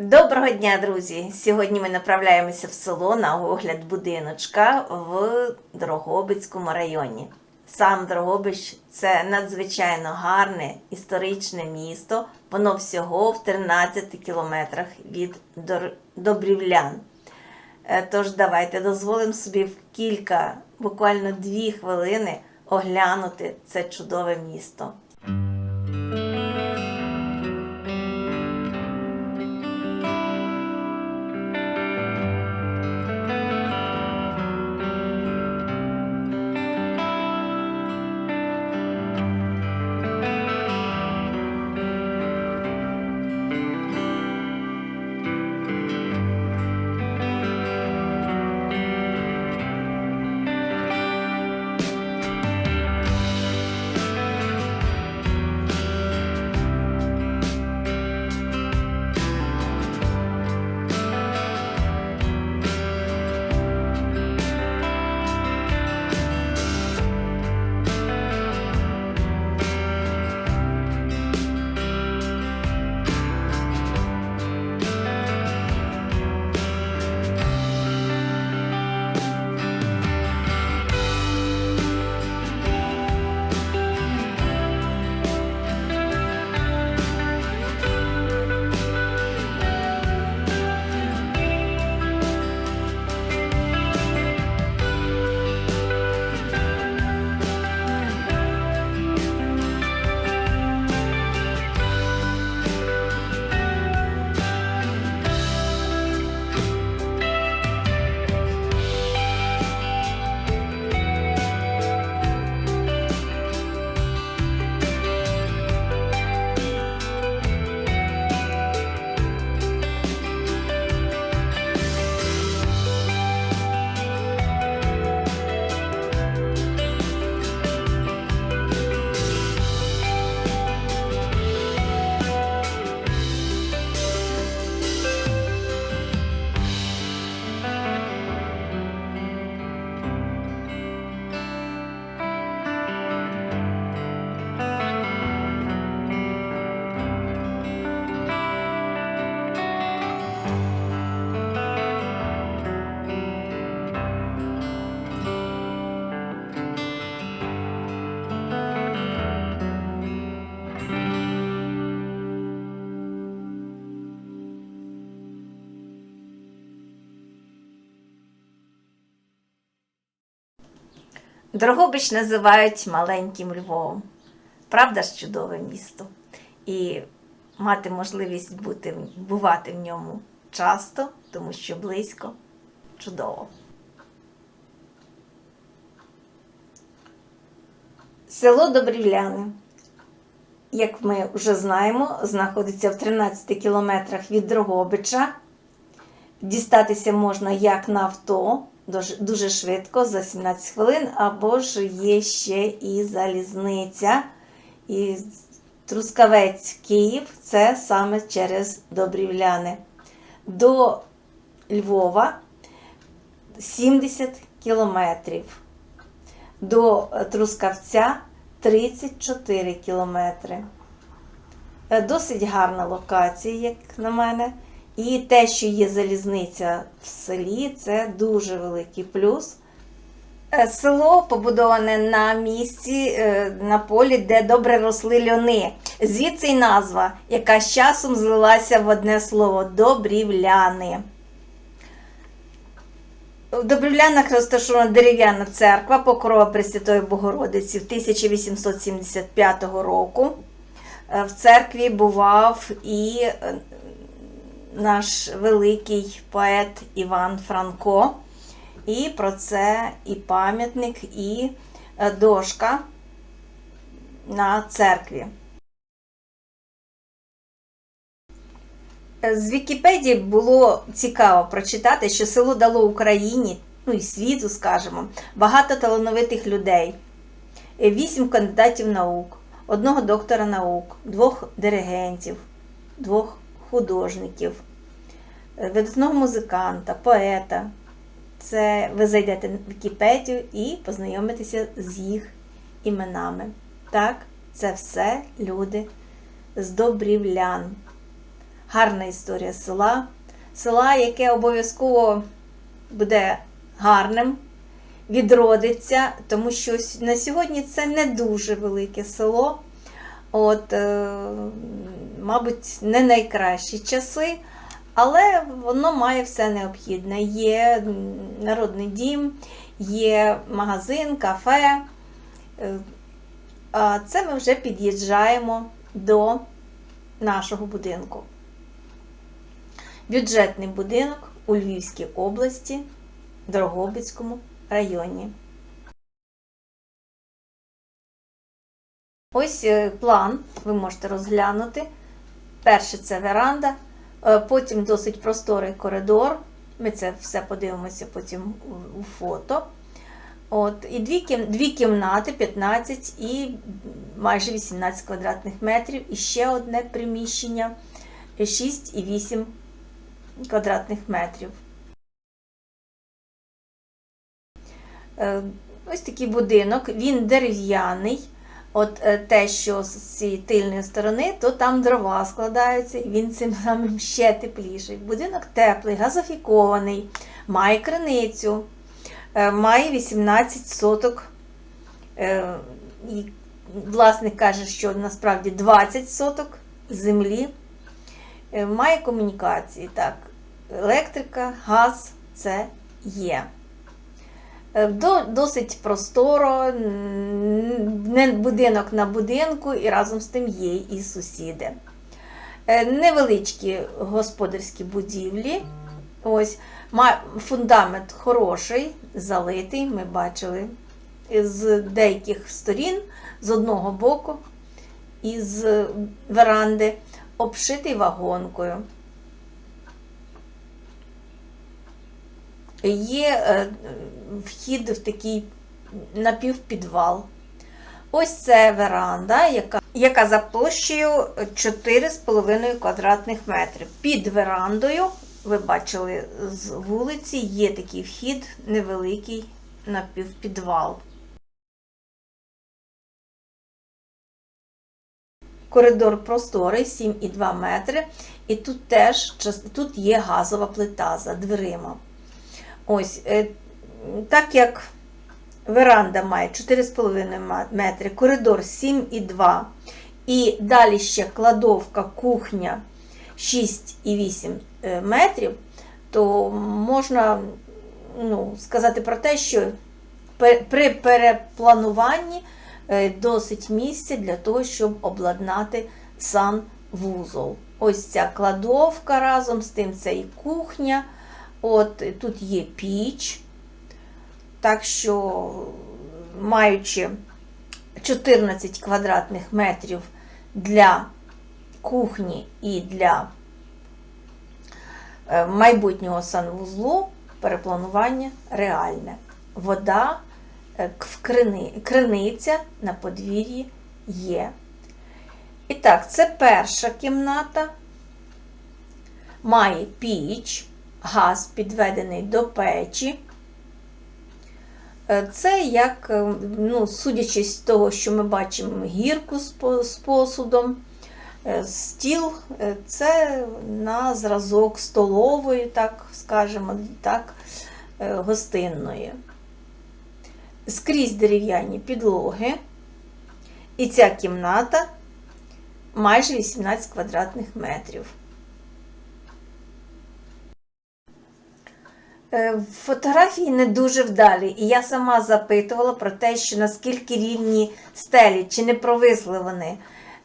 Доброго дня, друзі! Сьогодні ми направляємося в село на огляд будиночка в Дрогобицькому районі. Сам Дрогобич це надзвичайно гарне історичне місто. Воно всього в 13 кілометрах від Добрівлян. Е, Тож давайте дозволимо собі в кілька, буквально дві хвилини оглянути це чудове місто. Дрогобич називають маленьким Львовом. Правда ж чудове місто. І мати можливість бути, бувати в ньому часто, тому що близько чудово. Село Добрівляни, як ми вже знаємо, знаходиться в 13 кілометрах від Дрогобича. Дістатися можна як на авто, дуже, швидко, за 17 хвилин, або ж є ще і залізниця. І Трускавець Київ це саме через Добрівляни. До Львова 70 кілометрів. До Трускавця 34 кілометри. Е, Досить гарна локація, як на мене. І те, що є залізниця в селі, це дуже великий плюс. Е, Село побудоване на місці, е, на полі, де добре росли льони. Звідси й назва, яка з часом злилася в одне слово добрівляни. В Добрівлянах розташована дерев'яна церква Покрова Пресвятої Богородиці в 1875 року. Е, В церкві бував і наш великий поет Іван Франко. І про це і пам'ятник, і е, дошка на церкві. З Вікіпедії було цікаво прочитати, що село дало Україні, ну і світу, скажімо, багато талановитих людей, вісім кандидатів наук, одного доктора наук, двох диригентів, двох художників, е, видатного музиканта, поета. Це ви зайдете в Вікіпедію і познайомитеся з їх іменами. Так, це все люди з добрівлян. гарна історія села. Села, яке обов'язково буде гарним, відродиться, тому що на сьогодні це не дуже велике село. От, е, мабуть, не найкращі часи, але воно має все необхідне. Є народний дім, є магазин, кафе. Е, А це ми вже під'їжджаємо до нашого будинку. Бюджетний будинок у Львівській області, Дрогобицькому районі. Ось е, план ви можете розглянути. Перше це веранда, е, потім досить просторий коридор. Ми це все подивимося потім у- фото. От, і дві, дві кімнати, 15 і майже 18 квадратних метрів. І ще одне приміщення 6 і 8 квадратних метрів. Е, Ось такий будинок, він дерев'яний. От е, те, що з цієї тильної сторони, то там дрова складаються, і він цим самим ще тепліший. Будинок теплий, газофікований, має криницю, е, має 18 соток. Е, І власник каже, що насправді 20 соток землі. Має комунікації. Так, електрика, газ це є. Е, до- Досить просторо, не будинок на будинку, і разом з тим є і сусіди. Е, Невеличкі господарські будівлі. Ось, фундамент хороший, залитий, ми бачили з деяких сторін, з одного боку, із веранди, обшитий вагонкою. Є е, вхід в такий напівпідвал. Ось це веранда, яка, яка за площею 4,5 квадратних метрів. Під верандою, ви бачили з вулиці, є такий вхід невеликий напівпідвал. Коридор просторий, 7,2 метри. І тут теж тут є газова плита за дверима. Ось, е, так як веранда має 4,5 метри, коридор 7,2 і далі ще кладовка, кухня 6,8 е, метрів, то можна ну, сказати про те, що при переплануванні е, досить місця для того, щоб обладнати санвузол. Ось ця кладовка разом з тим це і кухня. От тут є піч. Так що, маючи 14 квадратних метрів для кухні і для е, майбутнього санвузлу, перепланування реальне. Вода е, в крини, криниця на подвір'ї є. І так, це перша кімната. Має піч, газ підведений до печі. Е, Це як, е, ну, судячи з того, що ми бачимо гірку з посудом, е, стіл це на зразок столової, так скажемо, так, гостинної. Скрізь дерев'яні підлоги. І ця кімната майже 18 квадратних метрів. Фотографії не дуже вдалі, і я сама запитувала про те, що наскільки рівні стелі, чи не провисли вони.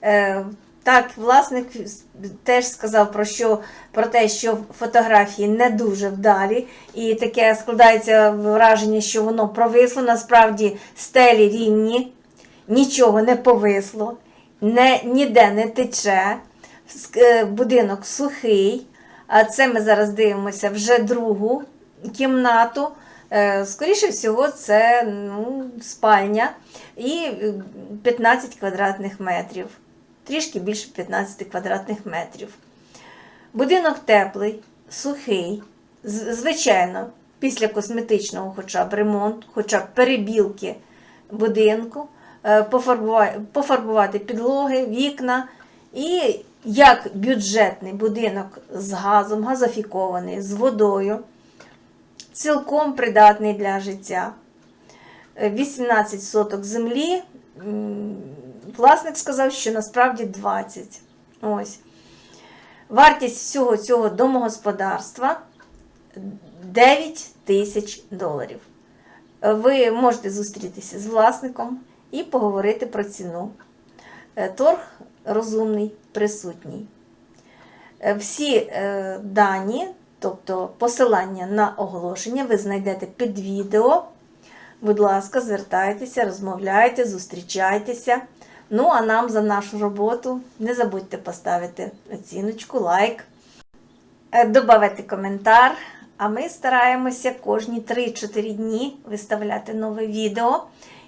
Е, Так, власник теж сказав про, що, про те, що фотографії не дуже вдалі, і таке складається враження, що воно провисло. Насправді стелі рівні, нічого не повисло, не, ніде не тече, е, будинок сухий. А це ми зараз дивимося вже другу кімнату. Е, Скоріше всього, це ну, спальня і е, 15 квадратних метрів. Трішки більше 15 квадратних метрів. Будинок теплий, сухий. Звичайно, після косметичного хоча б ремонту, хоча б перебілки будинку, е, пофарбувати підлоги, вікна і як бюджетний будинок з газом, газофікований, з водою, цілком придатний для життя. Е, 18 соток землі. Власник сказав, що насправді 20. Ось. Вартість всього цього домогосподарства 9 тисяч доларів. Ви можете зустрітися з власником і поговорити про ціну. Е, Торг розумний, присутній. Е, Всі е, дані, тобто посилання на оголошення, ви знайдете під відео. Будь ласка, звертайтеся, розмовляйте, зустрічайтеся. Ну, а нам за нашу роботу не забудьте поставити оціночку, лайк, е, додати коментар. А ми стараємося кожні 3-4 дні виставляти нове відео.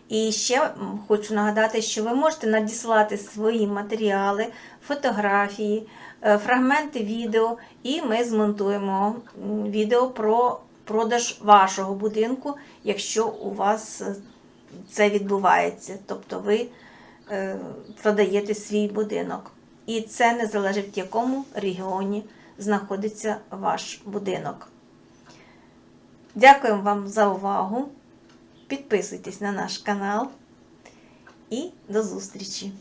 І ще хочу нагадати, що ви можете надіслати свої матеріали, фотографії, е, фрагменти відео, і ми змонтуємо відео про продаж вашого будинку, якщо у вас е, це відбувається. Тобто ви е, продаєте свій будинок. І це не залежить, в якому регіоні знаходиться ваш будинок. Дякуємо вам за увагу. Підписуйтесь на наш канал і до зустрічі!